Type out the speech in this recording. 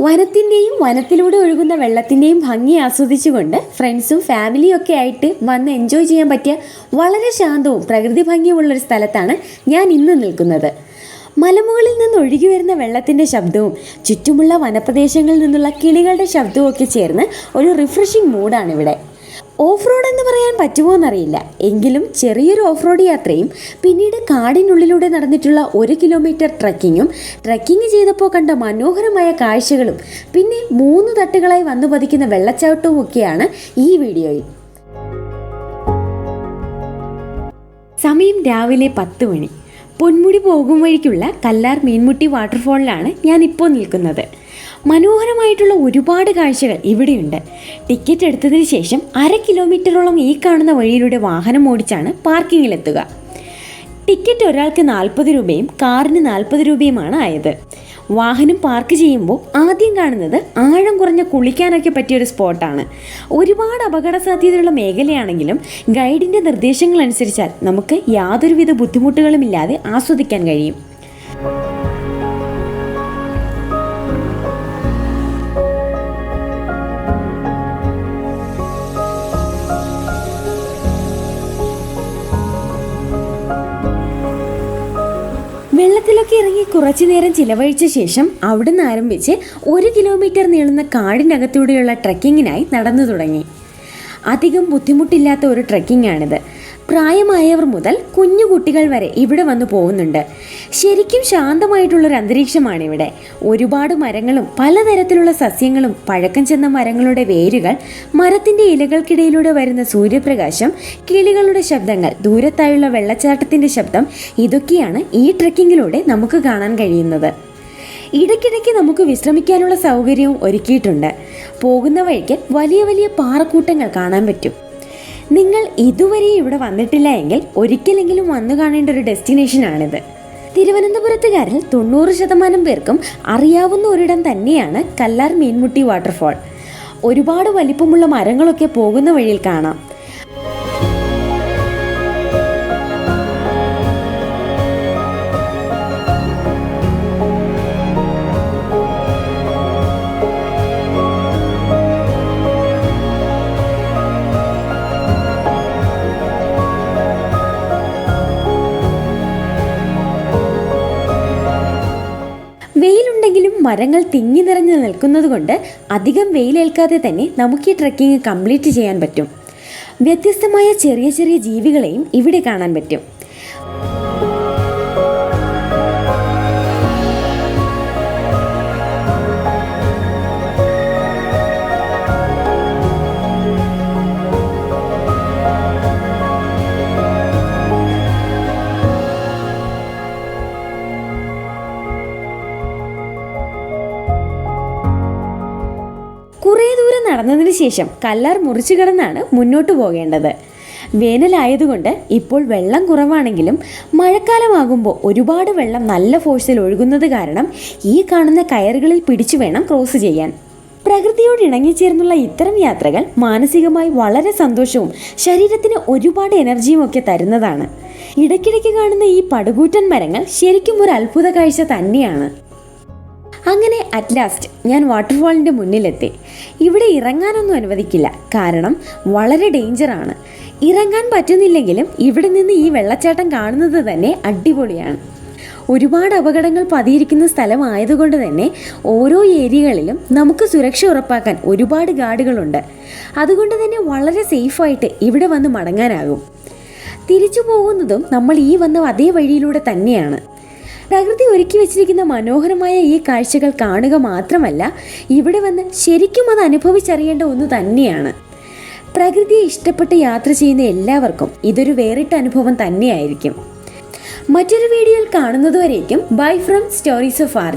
വനത്തിന്റെയും വനത്തിലൂടെ ഒഴുകുന്ന വെള്ളത്തിന്റെയും ഭംഗി ആസ്വദിച്ചുകൊണ്ട് ഫ്രണ്ട്സും ഫാമിലിയും ഒക്കെ ആയിട്ട് വന്ന് എൻജോയ് ചെയ്യാൻ പറ്റിയ വളരെ ശാന്തവും പ്രകൃതി ഭംഗിയുമുള്ളൊരു സ്ഥലത്താണ് ഞാൻ ഇന്ന് നിൽക്കുന്നത്. മലമുകളിൽ നിന്ന് ഒഴുകി വരുന്ന വെള്ളത്തിന്റെ ശബ്ദവും ചുറ്റുമുള്ള വനപ്രദേശങ്ങളിൽ നിന്നുള്ള കിളികളുടെ ശബ്ദവും ഒക്കെ ചേർന്ന് ഒരു റിഫ്രഷിംഗ് മൂഡാണിവിടെ ഓഫ് റോഡ് എന്ന് പറയാൻ പറ്റുമോ എന്നറിയില്ല. എങ്കിലും ചെറിയൊരു ഓഫ് റോഡ് യാത്രയും പിന്നീട് കാടിനുള്ളിലൂടെ നടന്നിട്ടുള്ള ഒരു കിലോമീറ്റർ ട്രക്കിങ്ങും ട്രക്കിംഗ് ചെയ്തപ്പോൾ കണ്ട മനോഹരമായ കാഴ്ചകളും പിന്നെ മൂന്ന് തട്ടുകളായി വന്നു പതിക്കുന്ന വെള്ളച്ചാട്ടവും ഒക്കെയാണ് ഈ വീഡിയോയിൽ. സമയം രാവിലെ പത്ത് മണി. പൊന്മുടി പോകും വഴിക്കുള്ള കല്ലാർ മീൻമുട്ടി വാട്ടർഫോളിലാണ് ഞാൻ ഇപ്പോൾ നിൽക്കുന്നത്. മനോഹരമായിട്ടുള്ള ഒരുപാട് കാഴ്ചകൾ ഇവിടെയുണ്ട്. ടിക്കറ്റ് എടുത്തതിന് ശേഷം അര കിലോമീറ്ററോളം ഈ കാണുന്ന വഴിയിലൂടെ വാഹനം ഓടിച്ചാണ് പാർക്കിങ്ങിലെത്തുക. ടിക്കറ്റ് ഒരാൾക്ക് നാൽപ്പത് രൂപയും കാറിന് നാൽപ്പത് രൂപയുമാണ് ആയത്. വാഹനം പാർക്ക് ചെയ്യുമ്പോൾ ആദ്യം കാണുന്നത് ആഴം കുറഞ്ഞ കുളിക്കാനൊക്കെ പറ്റിയൊരു സ്പോട്ടാണ്. ഒരുപാട് അപകട സാധ്യതയുള്ള മേഖലയാണെങ്കിലും ഗൈഡിന്റെ നിർദ്ദേശങ്ങൾ അനുസരിച്ചാൽ നമുക്ക് യാതൊരുവിധ ബുദ്ധിമുട്ടുകളുമില്ലാതെ ആസ്വദിക്കാൻ കഴിയും. വെള്ളത്തിലൊക്കെ ഇറങ്ങി കുറച്ചു നേരം ചിലവഴിച്ച ശേഷം അവിടുന്ന് ആരംഭിച്ച് ഒരു കിലോമീറ്റർ നീളുന്ന കാടിനകത്തൂടെയുള്ള ട്രക്കിങ്ങിനായി നടന്നു തുടങ്ങി. അധികം ബുദ്ധിമുട്ടില്ലാത്ത ഒരു ട്രക്കിംഗ് ആണിത് പ്രായമായവർ മുതൽ കുഞ്ഞു കുട്ടികൾ വരെ ഇവിടെ വന്നു പോകുന്നുണ്ട്. ശരിക്കും ശാന്തമായിട്ടുള്ളൊരു അന്തരീക്ഷമാണ് ഇവിടെ. ഒരുപാട് മരങ്ങളും പലതരത്തിലുള്ള സസ്യങ്ങളും പഴക്കം ചെന്ന മരങ്ങളുടെ വേരുകൾ മരത്തിന്റെ ഇലകൾക്കിടയിലൂടെ വരുന്ന സൂര്യപ്രകാശം കിളികളുടെ ശബ്ദങ്ങൾ ദൂരത്തായുള്ള വെള്ളച്ചാട്ടത്തിന്റെ ശബ്ദം ഇതൊക്കെയാണ് ഈ ട്രക്കിങ്ങിലൂടെ നമുക്ക് കാണാൻ കഴിയുന്നത്. ഇടയ്ക്കിടയ്ക്ക് നമുക്ക് വിശ്രമിക്കാനുള്ള സൗകര്യവും ഒരുക്കിയിട്ടുണ്ട്. പോകുന്ന വഴിക്ക് വലിയ വലിയ പാറക്കൂട്ടങ്ങൾ കാണാൻ പറ്റും. നിങ്ങൾ ഇതുവരെ ഇവിടെ വന്നിട്ടില്ല എങ്കിൽ ഒരിക്കലെങ്കിലും വന്നു കാണേണ്ട ഒരു ഡെസ്റ്റിനേഷനാണിത് തിരുവനന്തപുരത്തുകാരിൽ തൊണ്ണൂറ് ശതമാനം പേർക്കും അറിയാവുന്ന ഒരിടം തന്നെയാണ് കല്ലാർ മീൻമുട്ടി വാട്ടർഫാൾ ഒരുപാട് വലിപ്പമുള്ള മരങ്ങളൊക്കെ പോകുന്ന വഴിയിൽ കാണാം. മരങ്ങൾ തിങ്ങി നിറഞ്ഞു നിൽക്കുന്നത് കൊണ്ട് അധികം വെയിലേൽക്കാതെ തന്നെ നമുക്ക് ഈ ട്രക്കിംഗ് കംപ്ലീറ്റ് ചെയ്യാൻ പറ്റും. വ്യത്യസ്തമായ ചെറിയ ചെറിയ ജീവികളെയും ഇവിടെ കാണാൻ പറ്റും. നടന്നതിന് ശേഷം കല്ലാർ മുറിച്ചു കിടന്നാണ് മുന്നോട്ട് പോകേണ്ടത്. വേനലായതുകൊണ്ട് ഇപ്പോൾ വെള്ളം കുറവാണെങ്കിലും മഴക്കാലമാകുമ്പോൾ ഒരുപാട് വെള്ളം നല്ല ഫോഴ്സിൽ ഒഴുകുന്നത് കാരണം ഈ കാണുന്ന കയറുകളിൽ പിടിച്ചു വേണം ക്രോസ് ചെയ്യാൻ. പ്രകൃതിയോട് ഇണങ്ങിച്ചേർന്നുള്ള ഇത്തരം യാത്രകൾ മാനസികമായി വളരെ സന്തോഷവും ശരീരത്തിന് ഒരുപാട് എനർജിയും ഒക്കെ തരുന്നതാണ്. ഇടയ്ക്കിടയ്ക്ക് കാണുന്ന ഈ പടുകൂറ്റൻ മരങ്ങൾ ശരിക്കും ഒരു അത്ഭുത കാഴ്ച തന്നെയാണ്. അങ്ങനെ അറ്റ്ലാസ്റ്റ് ഞാൻ വാട്ടർഫാളിന്റെ മുന്നിലെത്തി. ഇവിടെ ഇറങ്ങാനൊന്നും അനുവദിക്കില്ല. കാരണം വളരെ ഡേഞ്ചറാണ് ഇറങ്ങാൻ പറ്റുന്നില്ലെങ്കിലും ഇവിടെ നിന്ന് ഈ വെള്ളച്ചാട്ടം കാണുന്നത് തന്നെ അടിപൊളിയാണ്. ഒരുപാട് അപകടങ്ങൾ പതിയിരിക്കുന്ന സ്ഥലമായതുകൊണ്ട് തന്നെ ഓരോ ഏരിയകളിലും നമുക്ക് സുരക്ഷ ഉറപ്പാക്കാൻ ഒരുപാട് ഗാർഡുകളുണ്ട്. അതുകൊണ്ട് തന്നെ വളരെ സേഫായിട്ട് ഇവിടെ വന്ന് മടങ്ങാനാകും. തിരിച്ചു പോകുന്നതും നമ്മൾ ഈ വന്ന അതേ വഴിയിലൂടെ തന്നെയാണ്. പ്രകൃതി ഒരുക്കി വെച്ചിരിക്കുന്ന മനോഹരമായ ഈ കാഴ്ചകൾ കാണുക മാത്രമല്ല ഇവിടെ വന്ന് ശരിക്കും അത് അനുഭവിച്ചറിയേണ്ട ഒന്ന് തന്നെയാണ്. പ്രകൃതിയെ ഇഷ്ടപ്പെട്ട് യാത്ര ചെയ്യുന്ന എല്ലാവർക്കും ഇതൊരു വേറിട്ട അനുഭവം തന്നെയായിരിക്കും. മറ്റൊരു വീഡിയോയിൽ കാണുന്നതുവരേക്കും. Bye from Stories of R